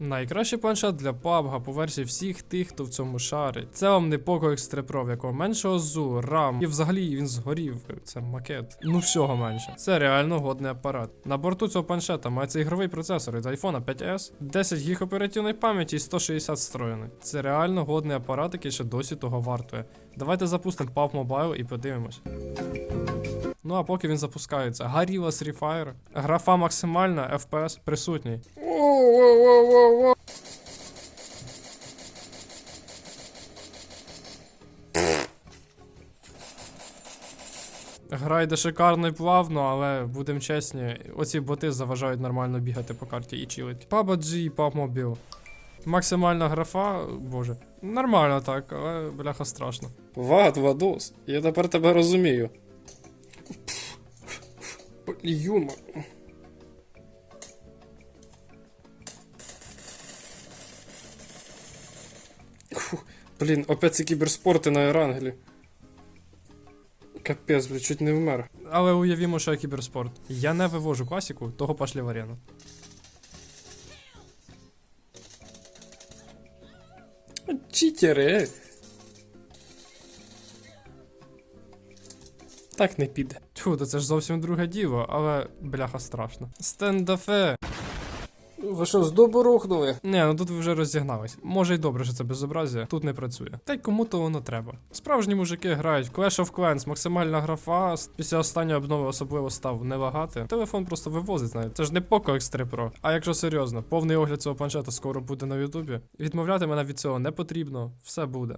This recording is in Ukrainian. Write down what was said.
Найкращий планшет для PUBG по версії всіх тих, хто в цьому шарить. Це вам не Poco X3 Pro, в якого менше ОЗУ, RAM, і взагалі він згорів. Це макет. Ну всього менше. Це реально годний апарат. На борту цього планшета мається ігровий процесор від iPhone 5S, 10 ГБ оперативної пам'яті і 160 встроєний. Це реально годний апарат, який ще досі того вартує. Давайте запустимо PUBG Mobile і подивимось. Ну а поки він запускається, Gorilla Free Fire, графа максимальна, FPS присутній. Гра йде шикарно і плавно, але будемо чесні, оці боти заважають нормально бігати по карті і чилить. PUBG і PUBG Максимальна графа, боже, нормально так, але бляха страшно. Вад, Вадос, я тепер тебе розумію. Юма. Фу, Блін, опять ці кіберспорти на Ерангелі. Капець, блін, чуть не вмер. Але уявімо, що я кіберспорт. Я не вивожу класіку, того пошлі в арену. Читери. Так не піде. Тьфу, то це ж зовсім друге діло, але бляха страшно. Стендафе! Ви що, з дубу рухнули? Не, ну тут ви вже розігнались. Може й добре, що це безобразія, тут не працює. Та й кому то воно треба. Справжні мужики грають в Clash of Clans, максимальна графа, після останньої обнови особливо став не лагати. Телефон просто вивозить, знаєте. Це ж не Poco X3 Pro. А якщо серйозно, повний огляд цього планшета скоро буде на Ютубі. Відмовляти мене від цього не потрібно, все буде.